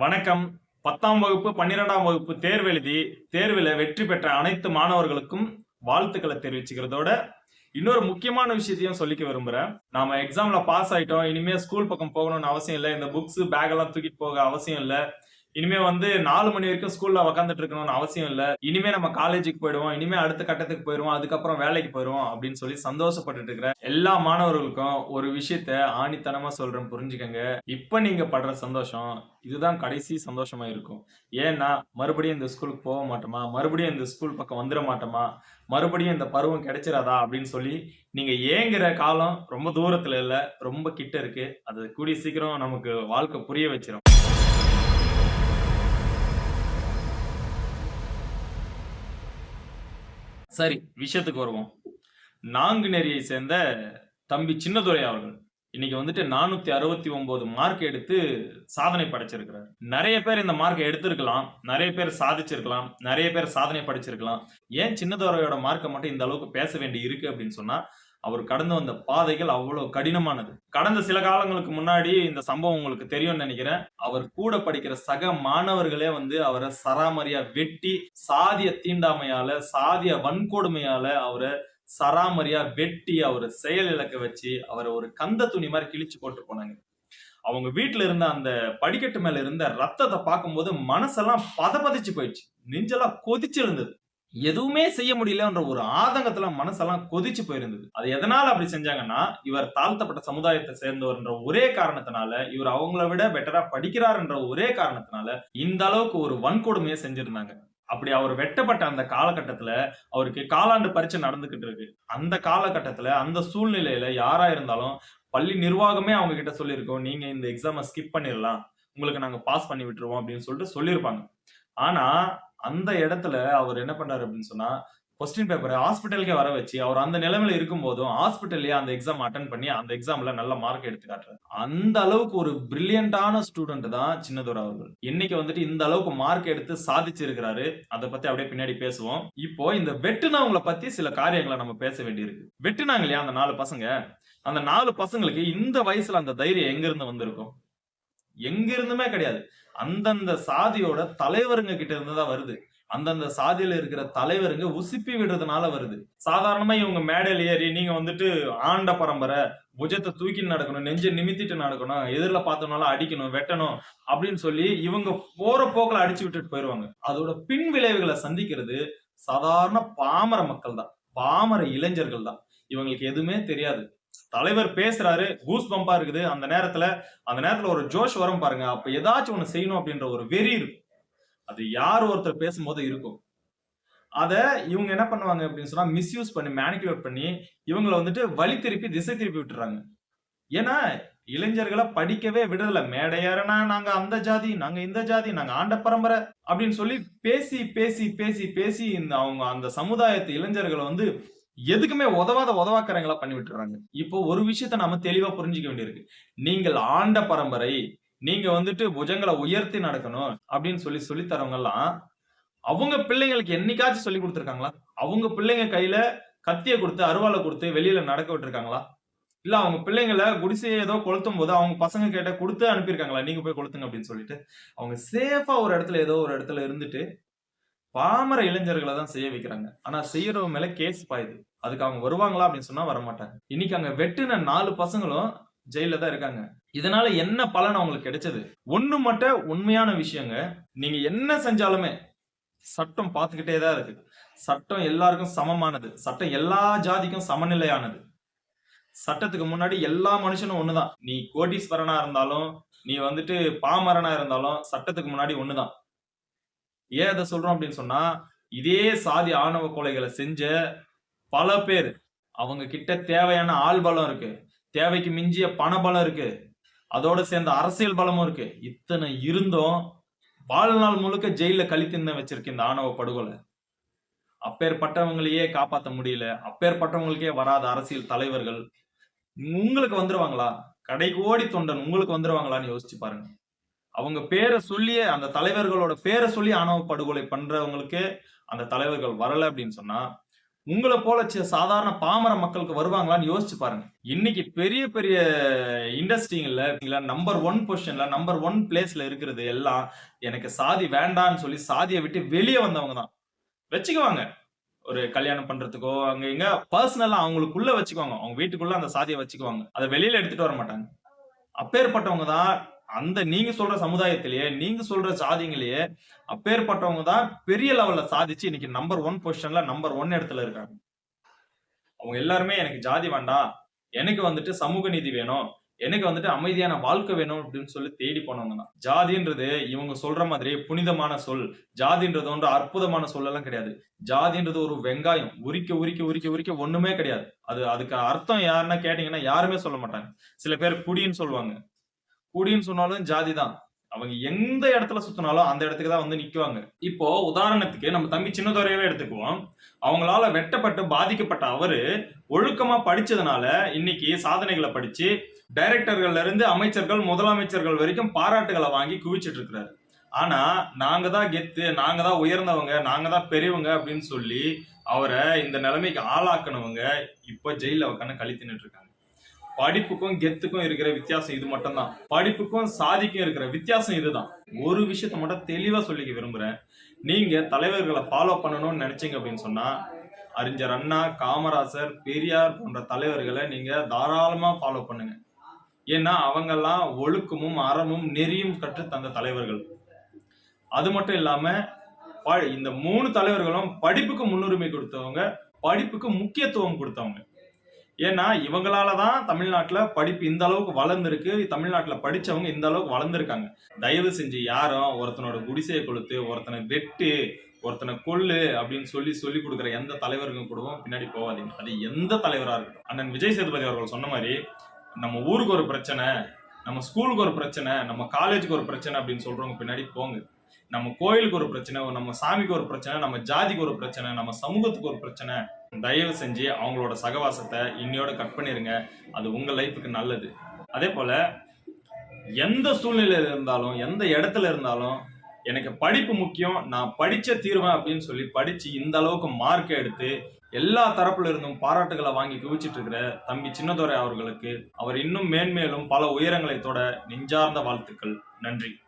வணக்கம். பத்தாம் வகுப்பு பன்னிரெண்டாம் வகுப்பு தேர்வு எழுதி தேர்வில் வெற்றி பெற்ற அனைத்து மாணவர்களுக்கும் வாழ்த்துக்களை தெரிவிச்சுக்கிறதோட இன்னொரு முக்கியமான விஷயத்தையும் சொல்லிக்க விரும்புறேன். நாம எக்ஸாம்ல பாஸ் ஆயிட்டோம். இனிமே ஸ்கூல் பக்கம் போகணும்னு அவசியம் இல்லை. இந்த புக்ஸ் பேக் எல்லாம் தூக்கிட்டு போக அவசியம் இல்லை. இனிமே வந்து நாலு மணி வரைக்கும் ஸ்கூல்ல உக்காந்துட்டு இருக்கணும்னு அவசியம் இல்லை. இனிமே நம்ம காலேஜுக்கு போயிடுவோம். இனிமே அடுத்த கட்டத்துக்கு போயிடுவோம் அதுக்கப்புறம் வேலைக்கு போயிடுவோம் அப்படின்னு சொல்லி சந்தோஷப்பட்டு இருக்கிற எல்லா மாணவர்களுக்கும் ஒரு விஷயத்த ஆணித்தனமா சொல்றேன். புரிஞ்சுக்கங்க. இப்ப நீங்க படுற சந்தோஷம் இதுதான் கடைசி சந்தோஷமா இருக்கும். ஏன்னா மறுபடியும் இந்த ஸ்கூலுக்கு போக மாட்டோமா? மறுபடியும் இந்த ஸ்கூல் பக்கம் வந்துட மாட்டோமா? மறுபடியும் இந்த பருவம் கிடைச்சிராதா? அப்படின்னு சொல்லி நீங்க ஏங்குற காலம் ரொம்ப தூரத்துல இல்ல. ரொம்ப கிட்ட இருக்கு. அது கூடிய சீக்கிரம் நமக்கு வாழ்க்கை புரிய வச்சிடும் சரி விஷயத்துக்கு வருவோம். நாங்குநேரியை சேர்ந்த தம்பி சின்னதுரை அவர்கள். இன்னைக்கு வந்துட்டு நானூத்தி அறுபத்தி ஒன்பது மார்க் எடுத்து சாதனை படைச்சிருக்கிறார். நிறைய பேர் இந்த மார்க் எடுத்திருக்கலாம் நிறைய பேர் சாதிச்சிருக்கலாம் நிறைய பேர் சாதனை படைச்சிருக்கலாம். ஏன் சின்னதுரையோட மார்க்கை மட்டும் இந்த அளவுக்கு பேச வேண்டி இருக்கு அப்படின்னு சொன்னா அவர் கடந்து வந்த பாதைகள் அவ்வளவு கடினமானது. கடந்த சில காலங்களுக்கு முன்னாடி இந்த சம்பவம் உங்களுக்கு தெரியும்னு நினைக்கிறேன். அவர் கூட படிக்கிற சக மாணவர்களே வந்து அவரை சராமரியா வெட்டி சாதிய தீண்டாமையால சாதிய வன்கொடுமையால அவரை சராமரியா வெட்டி அவரை செயல் இழக்க வச்சு அவரை ஒரு கந்த துணி மாதிரி கிழிச்சு போட்டு போனாங்க. அவங்க வீட்டுல இருந்த அந்த படிக்கட்டு மேல இருந்த ரத்தத்தை பார்க்கும்போது மனசெல்லாம் பதபதிச்சு போயிடுச்சு. நெஞ்செல்லாம் கொதிச்சு இருந்தது எதுவுமே செய்ய முடியலன்ற ஒரு ஆதங்கத்துல மனசெல்லாம் கொதிச்சு போயிருந்தது. அது எதனால அப்படி செஞ்சாங்கன்னா இவர் தாழ்த்தப்பட்ட சமுதாயத்தை சேர்ந்தவர்ன்ற ஒரே காரணத்தினால இவர் அவங்கள விட பெட்டரா படிக்கிறாருன்ற ஒரே காரணத்தினால இந்த அளவுக்கு ஒரு வன்கொடுமையை செஞ்சிருந்தாங்க. அப்படி அவர் வெட்டப்பட்ட அந்த காலகட்டத்துல அவருக்கு காலாண்டு பரீட்சை நடந்துகிட்டு இருக்கு. அந்த காலகட்டத்துல அந்த சூழ்நிலையில யாரா இருந்தாலும் பள்ளி நிர்வாகமே அவங்க கிட்ட சொல்லியிருக்கோம் நீங்க இந்த எக்ஸாமை ஸ்கிப் பண்ணிடலாம் உங்களுக்கு நாங்க பாஸ் பண்ணி விட்டுருவோம் அப்படின்னு சொல்லிட்டு சொல்லியிருப்பாங்க. ஆனா அந்த இடத்துல அவர் என்ன பண்ணாரு அப்படின்னு சொன்னா கொஸ்டின் பேப்பரை ஹாஸ்பிட்டலுக்கே வர வச்சு அவர் அந்த நிலைமையில இருக்கும் போதும் ஹாஸ்பிட்டல்லயே அந்த எக்ஸாம் அட்டன் பண்ணி அந்த எக்ஸாம்ல நல்ல மார்க் எடுத்து காட்டுறாரு. அந்த அளவுக்கு ஒரு பிரில்லியண்டான ஸ்டூடெண்ட் தான் சின்னதுரை அவர்கள். இன்னைக்கு வந்துட்டு இந்த அளவுக்கு மார்க் எடுத்து சாதிச்சிருக்கிறாரு அதை பத்தி அப்படியே பின்னாடி பேசுவோம். இப்போ இந்த வெட்டுனவங்களை பத்தி சில காரியங்களை நம்ம பேச வேண்டியிருக்கு. வெட்டுனாங்க இல்லையா அந்த நாலு பசங்க? அந்த நாலு பசங்களுக்கு இந்த வயசுல அந்த தைரியம் எங்க இருந்து வந்திருக்கும்? எங்க இருந்துமே கிடையாது. அந்தந்த சாதியோட தலைவருங்க கிட்ட இருந்து தான் வருது. அந்தந்த சாதியில இருக்கிற தலைவருங்க உசுப்பி விடுறதுனால வருது. சாதாரணமா இவங்க மேடையில் ஏறி நீங்க வந்துட்டு ஆண்ட பரம்பரை புஜத்தை தூக்கி நடக்கணும் நெஞ்சை நிமித்திட்டு நடக்கணும் எதிரில் பார்த்தோம்னாலும் அடிக்கணும் வெட்டணும் அப்படின்னு சொல்லி இவங்க போற போக்கில் அடிச்சு விட்டுட்டு போயிருவாங்க. அதோட பின் விளைவுகளை சந்திக்கிறது சாதாரண பாமர மக்கள் தான். பாமர இளைஞர்கள் தான். இவங்களுக்கு எதுவுமே தெரியாது. தலைவர் பேசுறாரு கூஸ் பம்பா இருக்குது. அந்த நேரத்துல அந்த நேரத்துல ஒரு ஜோஷ் வரும் பாருங்க. அப்ப ஏதாச்சும் ஒண்ணு செய்யணும் அப்படின்ற ஒரு வெறி இருக்கும். அது யார் ஒருத்தர் பேசும்போது இருக்கும். அத இவங்க என்ன பண்ணுவாங்க அப்படின்னு சொன்னா மிஸ்யூஸ் பண்ணி மேனிகுலேட் பண்ணி இவங்களை வந்துட்டு வழி திருப்பி திசை திருப்பி விட்டுறாங்க. ஏன்னா இளைஞர்களை படிக்கவே விடுறதில்ல மேடையாரனா நாங்க அந்த ஜாதி நாங்க இந்த ஜாதி நாங்க ஆண்ட பரம்பரை அப்படின்னு சொல்லி பேசி பேசி பேசி பேசி இந்த அவங்க அந்த சமுதாயத்து இளைஞர்களை வந்து எதுக்குமே உதவாத உதவாக்கறங்களா பண்ணி விட்டுறாங்க. இப்போ ஒரு விஷயத்த நாம தெளிவா புரிஞ்சுக்க வேண்டியிருக்கு. நீங்கள் ஆண்ட பரம்பரை நீங்க வந்துட்டு புஜங்களை உயர்த்தி நடக்கணும் அப்படின்னு சொல்லி சொல்லி தரவங்க எல்லாம் அவங்க பிள்ளைங்களுக்கு என்னைக்காச்சும் சொல்லி கொடுத்துருக்காங்களா? அவங்க பிள்ளைங்க கையில கத்திய கொடுத்து அருவாலை கொடுத்து வெளியில நடக்க விட்டுருக்காங்களா? இல்ல அவங்க பிள்ளைங்களை குடிசை ஏதோ கொளுத்தும் போது அவங்க பசங்க கேட்ட கொடுத்து அனுப்பியிருக்காங்களா? நீங்க போய் கொளுத்துங்க அப்படின்னு சொல்லிட்டு அவங்க சேஃபா ஒரு இடத்துல ஏதோ ஒரு இடத்துல இருந்துட்டு பாமர இளைஞர்களை தான் செய்ய வைக்கிறாங்க. ஆனா செய்யறவங்க மேல கேஸ் பாயுது. அதுக்கு அவங்க வருவாங்களா அப்படின்னு சொன்னா வரமாட்டாங்க. இன்னைக்கு அங்க வெட்டுன நாலு பசங்களும் ஜெயில தான் இருக்காங்க. இதனால என்ன பலன் அவங்களுக்கு கிடைச்சது? ஒண்ணு மட்டும் உண்மையான விஷயங்க நீங்க என்ன செஞ்சாலுமே சட்டம் பார்த்துக்கிட்டே தான் இருக்கு. சட்டம் எல்லாருக்கும் சமமானது. சட்டம் எல்லா ஜாதிக்கும் சமநிலையானது. சட்டத்துக்கு முன்னாடி எல்லா மனுஷனும் ஒண்ணுதான். நீ கோடீஸ்வரனா இருந்தாலும் நீ வந்துட்டு பாமரனா இருந்தாலும் சட்டத்துக்கு முன்னாடி ஒண்ணுதான். ஏன் அதை சொல்றோம் அப்படின்னு சொன்னா இதே சாதி ஆணவ கொலைகளை செஞ்ச பல பேர். அவங்க கிட்ட தேவையான ஆள் பலம் இருக்கு. தேவைக்கு மிஞ்சிய பண பலம் இருக்கு. அதோட சேர்ந்த அரசியல் பலமும் இருக்கு. இத்தனை இருந்தும் வாழ்நாள் முழுக்க ஜெயில கழித்திருந்த வச்சிருக்கு இந்த ஆணவ படுகொலை. அப்பேற்பட்டவங்களையே காப்பாற்ற முடியல. அப்பேற்பட்டவங்களுக்கே வராத அரசியல் தலைவர்கள். உங்களுக்கு வந்துருவாங்களா? கடைகோடி தொண்டன் உங்களுக்கு வந்துருவாங்களான்னு யோசிச்சு பாருங்க. அவங்க பேரை சொல்லியே அந்த தலைவர்களோட பேரை சொல்லி ஆணவ படுகொலை பண்றவங்களுக்கு அந்த தலைவர்கள் வரல அப்படின்னு சொன்னா உங்களை போல சாதாரண பாமர மக்களுக்கு வருவாங்களான்னு யோசிச்சு பாருங்க. இன்னைக்கு பெரிய பெரிய இண்டஸ்ட்ரிங்கள்ல நம்பர் ஒன் பொசிஷன்ல நம்பர் ஒன் பிளேஸ்ல இருக்கிறது எல்லாம் எனக்கு சாதி வேண்டான்னு சொல்லி சாதியை விட்டு வெளியே வந்தவங்க தான். வச்சுக்குவாங்க. ஒரு கல்யாணம் பண்றதுக்கோ அங்க இங்க பர்சனலா அவங்களுக்குள்ள வச்சுக்குவாங்க. அவங்க வீட்டுக்குள்ள அந்த சாதியை வச்சுக்குவாங்க. அதை வெளியில எடுத்துட்டு வர மாட்டாங்க. அப்பேற்பட்டவங்க தான் அந்த நீங்க சொல்ற சமுதாயத்திலேயே நீங்க சொல்ற சாதிங்களையே அப்பேற்பட்டவங்க தான் பெரிய லெவல்ல சாதிச்சு இன்னைக்கு நம்பர் ஒன் பொசிஷன்ல நம்பர் ஒன் இடத்துல இருக்காங்க. அவங்க எல்லாருமே எனக்கு ஜாதி வேண்டாம் எனக்கு வந்துட்டு சமூக நீதி வேணும் எனக்கு வந்துட்டு அமைதியான வாழ்க்கை வேணும் அப்படின்னு சொல்லி தேடி போனவங்க தான். ஜாதின்றது இவங்க சொல்ற மாதிரி புனிதமான சொல் ஜாதின்றது ஒன்று அற்புதமான சொல்லெல்லாம் கிடையாது. ஜாதின்றது ஒரு வெங்காயம் உரிக்க உரிக்க உரிக்க உரிக்க ஒண்ணுமே கிடையாது. அது அதுக்கு அர்த்தம் யாருன்னா கேட்டீங்கன்னா யாருமே சொல்ல மாட்டாங்க. சில பேர் குடின்னு சொல்லுவாங்க. குடின்னு சொன்னாலும் ஜாதி தான். அவங்க எந்த இடத்துல சுத்தினாலும் அந்த இடத்துக்கு தான் வந்து நிக்குவாங்க. இப்போ உதாரணத்துக்கு நம்ம தம்பி சின்னதுரையவே எடுத்துக்குவோம். அவங்களால வெட்டப்பட்டு பாதிக்கப்பட்ட அவரு ஒழுக்கமா படிச்சதுனால இன்னைக்கு சாதனைகளை படிச்சு டைரக்டர்கள்ல இருந்து அமைச்சர்கள் முதலமைச்சர்கள் வரைக்கும் பாராட்டுகளை வாங்கி குவிச்சிட்டு இருக்கிறாரு. ஆனா நாங்க தான் கெத்து நாங்க தான் உயர்ந்தவங்க நாங்க தான் பெரியவங்க அப்படின்னு சொல்லி அவரை இந்த நிலைமைக்கு ஆளாக்குனவங்க இப்ப ஜெயில உட்காந்து கழி இருக்காங்க. படிப்புக்கும் கெத்துக்கும் இருக்கிற வித்தியாசம் இது மட்டும்தான். படிப்புக்கும் சாதிக்கும் இருக்கிற வித்தியாசம் இதுதான். ஒரு விஷயத்த மட்டும் தெளிவா சொல்லிக்க விரும்புறேன். நீங்க தலைவர்களை ஃபாலோ பண்ணணும்னு நினைச்சீங்க அப்படின்னு சொன்னா அறிஞர் அண்ணா காமராசர் பெரியார் போன்ற தலைவர்களை நீங்க தாராளமா ஃபாலோ பண்ணுங்க. ஏன்னா அவங்கெல்லாம் ஒழுக்கமும் அறமும் நெறியும் கற்று தந்த தலைவர்கள். அது மட்டும் இல்லாம ப- இந்த மூணு தலைவர்களும் படிப்புக்கு முன்னுரிமை கொடுத்தவங்க படிப்புக்கு முக்கியத்துவம் கொடுத்தவங்க. ஏன்னா இவங்களால தான் தமிழ்நாட்டில் படிப்பு இந்த அளவுக்கு வளர்ந்துருக்கு. தமிழ்நாட்டில் படித்தவங்க இந்த அளவுக்கு வளர்ந்துருக்காங்க. தயவு செஞ்சு யாரும் ஒருத்தனோட குடிசையை கொளுத்து ஒருத்தனை வெட்டு ஒருத்தனை கொள்ளு அப்படின்னு சொல்லி சொல்லி கொடுக்குற எந்த தலைவருக்கும் கூடவும் பின்னாடி போகாதீங்க. அது எந்த தலைவராக இருக்கட்டும். அண்ணன் விஜய் சேதுபதி அவர்கள் சொன்ன மாதிரி நம்ம ஊருக்கு ஒரு பிரச்சனை நம்ம ஸ்கூலுக்கு ஒரு பிரச்சனை நம்ம காலேஜுக்கு ஒரு பிரச்சனை அப்படின்னு சொல்றவங்க பின்னாடி போங்க. நம்ம கோயிலுக்கு ஒரு பிரச்சனை நம்ம சாமிக்கு ஒரு பிரச்சனை நம்ம ஜாதிக்கு ஒரு பிரச்சனை நம்ம சமூகத்துக்கு ஒரு பிரச்சனை தயவு செஞ்சு அவங்களோட சகவாசத்தை இன்னையோட கட் பண்ணிருங்க. அது உங்க லைஃபுக்கு நல்லது. அதே போல எந்த சூழ்நிலையில இருந்தாலும் எந்த இடத்துல இருந்தாலும் எனக்கு படிப்பு முக்கியம் நான் படிச்ச தீர்வேன் அப்படின்னு சொல்லி படிச்சு இந்த அளவுக்கு மார்க் எடுத்து எல்லா தரப்புல இருந்தும் பாராட்டுகளை வாங்கி குவிச்சிட்டு இருக்கிற தம்பி சின்னதுரை அவர்களுக்கு அவர் இன்னும் மேன்மேலும் பல உயரங்களை தொட நெஞ்சார்ந்த வாழ்த்துக்கள். நன்றி.